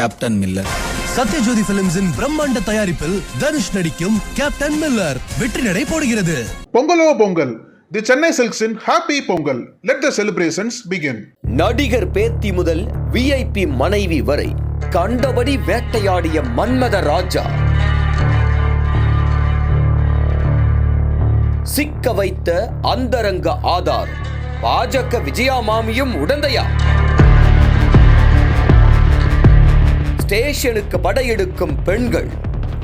Captain Miller Sathyajothi பிலிம்ஸின் பிரம்மாண்ட தயாரிப்பில் தனுஷ் நடிக்கும் கேப்டன் மில்லர் வெற்றி நடை போடுகிறது. பொங்கலோ Pongal. The Chennai சில்க்ஸின் happy Pongal let the celebrations begin நடிகர் பேத்தி முதல் விஐபி மனைவி வரை கண்டபடி வேட்டையாடிய மன்மத ராஜா. சிக்க வைத்த அந்தரங்க ஆதார். பாஜக விஜயா மாமியும் உடந்தையா? ஸ்டேஷனுக்கு படையெடுக்கும் பெண்கள்.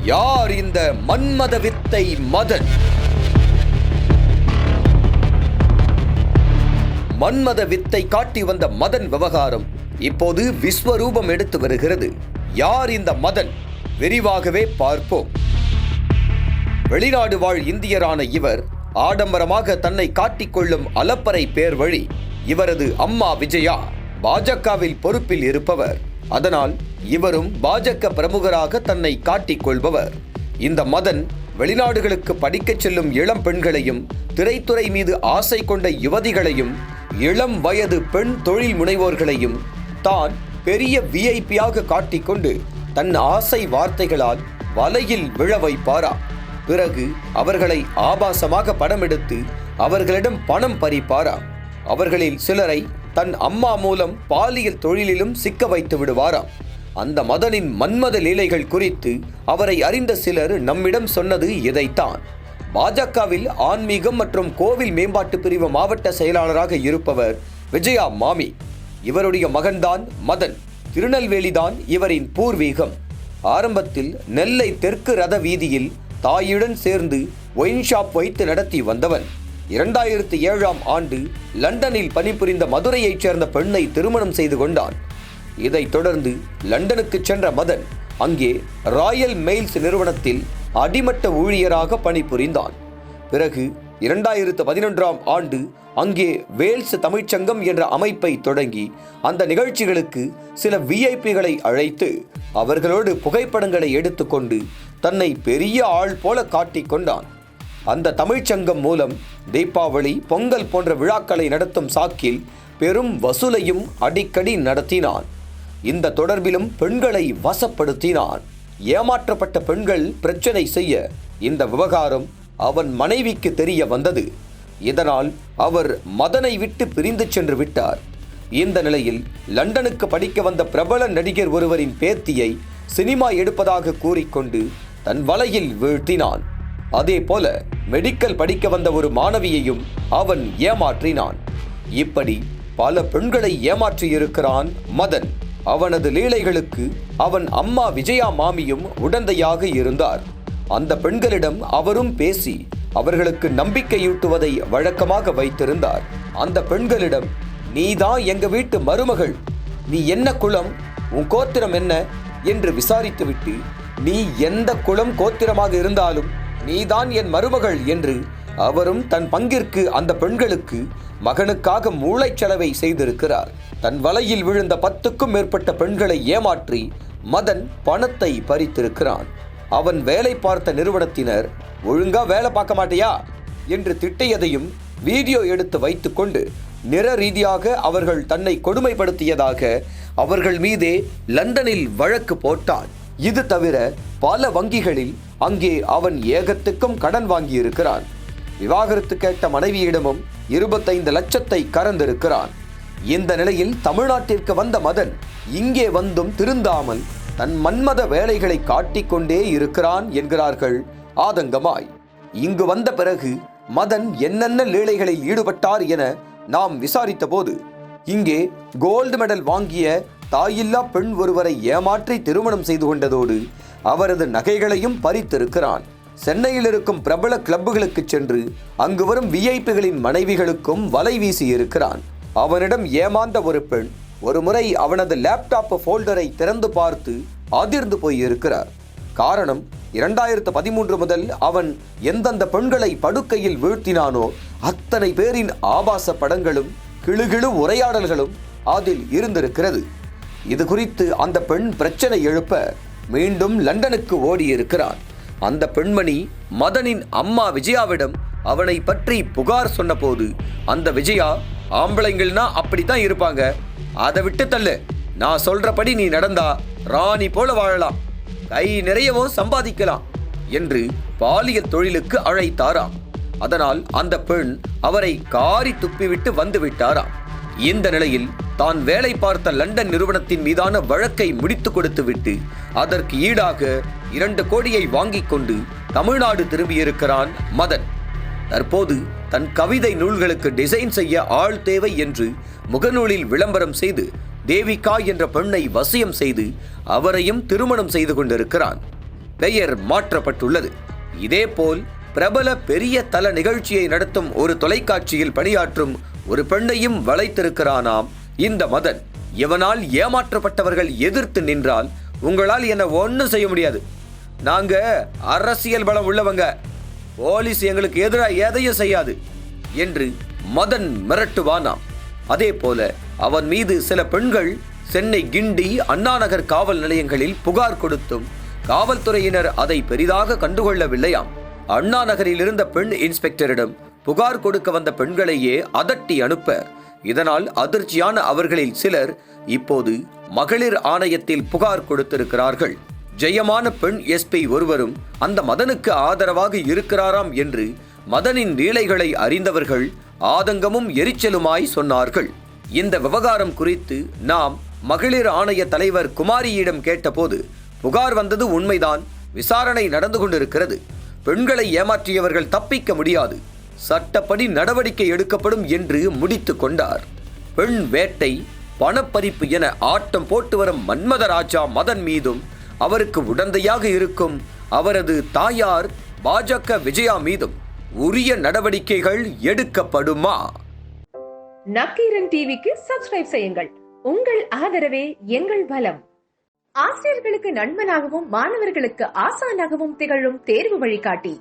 யார் இந்த மன்மத வித்தை மதன்? மன்மத வித்தை காட்டி வந்த மதன் விவகாரம் இப்போது விஸ்வரூபம் எடுத்து வருகிறது. யார் இந்த மதன்? விரிவாகவே பார்ப்போம். வெளிநாடு வாழ் இந்தியரான இவர் ஆடம்பரமாக தன்னை காட்டிக்கொள்ளும் அலப்பறை பேர் வழி இவரது அம்மா விஜயா பாஜகவில் பொறுப்பில் இருப்பவர். அதனால் இவரும் பாஜக பிரமுகராக தன்னை காட்டிக்கொள்பவர் இந்த மதன் வெளிநாடுகளுக்கு படிக்கச் செல்லும் இளம் பெண்களையும் திரைத்துறை மீது ஆசை கொண்ட யுவதிகளையும் இளம் வயது பெண் தொழில் முனைவோர்களையும் தான் பெரிய விஐபியாக காட்டிக்கொண்டு தன் ஆசை வார்த்தைகளால் வலையில் விழ வைப்பாரா? பிறகு அவர்களை ஆபாசமாக படம் எடுத்து அவர்களிடம் பணம் பறிப்பாரா? அவர்களில் சிலரை தன் அம்மா மூலம் பாலியல் தொழிலிலும் சிக்க வைத்து விடுவாராம். அந்த மதனின் மன்மத லீலைகள் குறித்து அவரை அறிந்த சிலர் நம்மிடம் சொன்னது இதைத்தான். பாஜகவில் ஆன்மீகம் மற்றும் கோவில் மேம்பாட்டு பிரிவு மாவட்ட செயலாளராக இருப்பவர் விஜயா மாமி. இவருடைய மகன்தான் மதன். திருநெல்வேலிதான் இவரின் பூர்வீகம். ஆரம்பத்தில் நெல்லை தெற்கு ரத வீதியில் தாயுடன் சேர்ந்து ஒயின் ஷாப் வைத்து நடத்தி வந்தவன். இரண்டாயிரத்தி ஏழாம் ஆண்டு லண்டனில் பணிபுரிந்த மதுரையைச் சேர்ந்த பெண்ணை திருமணம் செய்து கொண்டான். இதைத் தொடர்ந்து லண்டனுக்கு சென்ற மதன் அங்கே ராயல் மெயில்ஸ் நிறுவனத்தில் அடிமட்ட ஊழியராக பணிபுரிந்தான். பிறகு இரண்டாயிரத்து பதினொன்றாம் ஆண்டு அங்கே வேல்ஸ் தமிழ்ச்சங்கம் என்ற அமைப்பை தொடங்கி அந்த நிகழ்ச்சிகளுக்கு சில விஐபிகளை அழைத்து அவர்களோடு புகைப்படங்களை எடுத்துக்கொண்டு தன்னை பெரிய ஆள் போல காட்டிக்கொண்டான் அந்த தமிழ்ச்சங்கம் மூலம் தீபாவளி பொங்கல் போன்ற விழாக்களை நடத்தும் சாக்கில் பெரும் வசூலையும் அடிக்கடி நடத்தினான். இந்த தொடர்பிலும் பெண்களை வசப்படுத்தினான். ஏமாற்றப்பட்ட பெண்கள் பிரச்சனை செய்ய இந்த விவகாரம் அவன் மனைவிக்கு தெரிய வந்தது. இதனால் அவர் மதனை விட்டு பிரிந்து சென்று விட்டார். இந்த நிலையில் லண்டனுக்கு படிக்க வந்த பிரபல நடிகர் ஒருவரின் பேத்தியை சினிமா எடுப்பதாக கூறிக்கொண்டு தன் வலையில் வீழ்த்தினான். அதே போல மெடிக்கல் படிக்க வந்த ஒரு மாணவியையும் அவன் ஏமாற்றினான். இப்படி பல பெண்களை ஏமாற்றியிருக்கிறான் மதன். அவனது லீலைகளுக்கு அவன் அம்மா விஜயா மாமியும் உடந்தையாக இருந்தார். அந்த பெண்களிடம் அவரும் பேசி அவர்களுக்கு நம்பிக்கையூட்டுவதை வழக்கமாக வைத்திருந்தார். அந்த பெண்களிடம் நீதான் எங்க வீட்டு மருமகள். நீ என்ன குலம் உன் கோத்திரம் என்ன? என்று விசாரித்துவிட்டு நீ எந்த குலம் கோத்திரமாக இருந்தாலும் நீதான் என் மருமகள் என்று அவரும் தன் பங்கிற்கு அந்த பெண்களுக்கு மகனுக்காக மூளைச்சலவை செய்திருக்கிறார். தன் வலையில் விழுந்த பத்துக்கும் மேற்பட்ட பெண்களை ஏமாற்றி மதன் பணத்தை பறித்திருக்கிறான். அவன் வேலை பார்த்த நிறுவனத்தினர் ஒழுங்கா வேலை பார்க்க மாட்டியா? என்று திட்டியதையும் வீடியோ எடுத்து வைத்துக்கொண்டு நிற ரீதியாக அவர்கள் தன்னை கொடுமைப்படுத்தியதாக அவர்கள் மீதே லண்டனில் வழக்கு போட்டான். இது தவிர பல வங்கிகளில் அங்கே அவன் ஏகத்துக்கும் கடன் வாங்கியிருக்கிறான். விவாகரத்து கேட்ட மனைவியிடமும் இருபத்தைந்து லட்சத்தை கறந்திருக்கிறான். இந்த நிலையில் தமிழ்நாட்டிற்கு வந்த மதன் இங்கே வந்தும் திருந்தாமல் தன் மன்மத வேலைகளை காட்டிக்கொண்டே இருக்கிறான் என்கிறார்கள் ஆதங்கமாய். இங்கு வந்த பிறகு மதன் என்னென்ன லீலைகளில் ஈடுபட்டார் என நாம் விசாரித்தபோது இங்கே கோல்டு மெடல் வாங்கிய தாயில்லா பெண் ஒருவரை ஏமாற்றி திருமணம் செய்து கொண்டதோடு அவரது நகைகளையும் பறித்திருக்கிறான். சென்னையில் இருக்கும் பிரபல கிளப்புகளுக்கு சென்று அங்கு வரும் விஐபிகளின் மனைவிகளுக்கும் வலை வீசி இருக்கிறான் அவனிடம் ஏமாந்த ஒரு பெண் ஒருமுறை அவனது லேப்டாப் ஃபோல்டரை திறந்து பார்த்து அதிர்ந்து போய் இருக்கிறார் காரணம் இரண்டாயிரத்து பதிமூன்று முதல் அவன் எந்தெந்த பெண்களை படுக்கையில் வீழ்த்தினானோ அத்தனை பேரின் ஆபாச படங்களும் கிளுகிழு உரையாடல்களும் அதில் இருந்திருக்கிறது. இது குறித்து அந்த பெண் பிரச்சனை எழுப்ப மீண்டும் லண்டனுக்கு ஓடியிருக்கிறான் அந்த பெண்மணி மதனின் அம்மா விஜயாவிடம் அவனை பற்றி புகார் சொன்னபோது அந்த விஜயா ஆம்பளைங்கள்னா அப்படித்தான் இருப்பாங்க. அதை விட்டு தள்ளு. நான் சொல்றபடி நீ நடந்தா ராணி போல வாழலாம். கை நிறையவும் சம்பாதிக்கலாம் என்று பாலியல் தொழிலுக்கு அழைத்தாராம். அதனால் அந்த பெண் அவரை காரி துப்பிவிட்டு வந்து விட்டாராம். இந்த நிலையில் தான் வேலை பார்த்த லண்டன் நிறுவனத்தின் மீதான வழக்கை முடித்து கொடுத்துவிட்டு அதற்கு ஈடாக இரண்டு கோடியை வாங்கிக் கொண்டு தமிழ்நாடு திரும்பியிருக்கிறான் மதன். தற்போது தன் கவிதை நூல்களுக்கு டிசைன் செய்ய ஆள் தேவை என்று முகநூலில் விளம்பரம் செய்து தேவிகா என்ற பெண்ணை வசியம் செய்து அவரையும் திருமணம் செய்து கொண்டிருக்கிறான். பெயர் மாற்றப்பட்டுள்ளது. இதேபோல் பிரபல பெரிய தல நிகழ்ச்சியை நடத்தும் ஒரு தொலைக்காட்சியில் பணியாற்றும் ஒரு பெண்ணையும் வளைத்திருக்கிறானாம். இந்த மதன் இவனால் ஏமாற்றப்பட்டவர்கள் எதிர்த்து நின்றால் உங்களால் என்ன ஒன்றும் செய்ய முடியாது. நாங்க அரசியல் பலம் உள்ளவங்க. போலீஸ் எங்களுக்கு எதிராக எதையும் செய்யாது என்று மதன் மிரட்டுவானாம். அதே போல அவன் மீது சில பெண்கள் சென்னை கிண்டி அண்ணாநகர் காவல் நிலையங்களில் புகார் கொடுத்தும் காவல்துறையினர் அதை பெரிதாக கண்டுகொள்ளவில்லையாம். அண்ணா நகரில் இருந்த பெண் இன்ஸ்பெக்டரிடம் புகார் கொடுக்க வந்த பெண்களையே அதட்டி அனுப்ப. இதனால் அதிர்ச்சியான அவர்களில் சிலர் இப்போது மகளிர் ஆணையத்தில் புகார் கொடுத்திருக்கிறார்கள். ஜெயமான பெண் எஸ்பி ஒருவரும் அந்த மதனுக்கு ஆதரவாக இருக்கிறாராம் என்று மதனின் லீலைகளை அறிந்தவர்கள் ஆதங்கமும் எரிச்சலுமாய் சொன்னார்கள். இந்த விவகாரம் குறித்து நாம் மகளிர் ஆணைய தலைவர் குமாரியிடம் கேட்டபோது புகார் வந்தது உண்மைதான் விசாரணை நடந்து கொண்டிருக்கிறது. பெண்களை ஏமாற்றியவர்கள் தப்பிக்க முடியாது. சட்டப்படி நடவடிக்கை எடுக்கப்படும் என்று முடித்து கொண்டார். பெண் வேட்டை பணப்பறிப்பு என ஆட்டம் போட்டு வரும் மன்மதராஜா மதன் மீதும் அவருக்கு உடந்தையாக இருக்கும் அவரது தாயார் பாஜக விஜயா மீதும் உரிய நடவடிக்கைகள் எடுக்கப்படுமா? நக்கீரன் டிவிக்கு சப்ஸ்கிரைப் செய்யுங்கள். உங்கள் ஆதரவே எங்கள் பலம். ஆசிரியர்களுக்கு நண்பனாகவும் மாணவர்களுக்கு ஆசானாகவும் திகழும் தேர்வு வழிகாட்டி.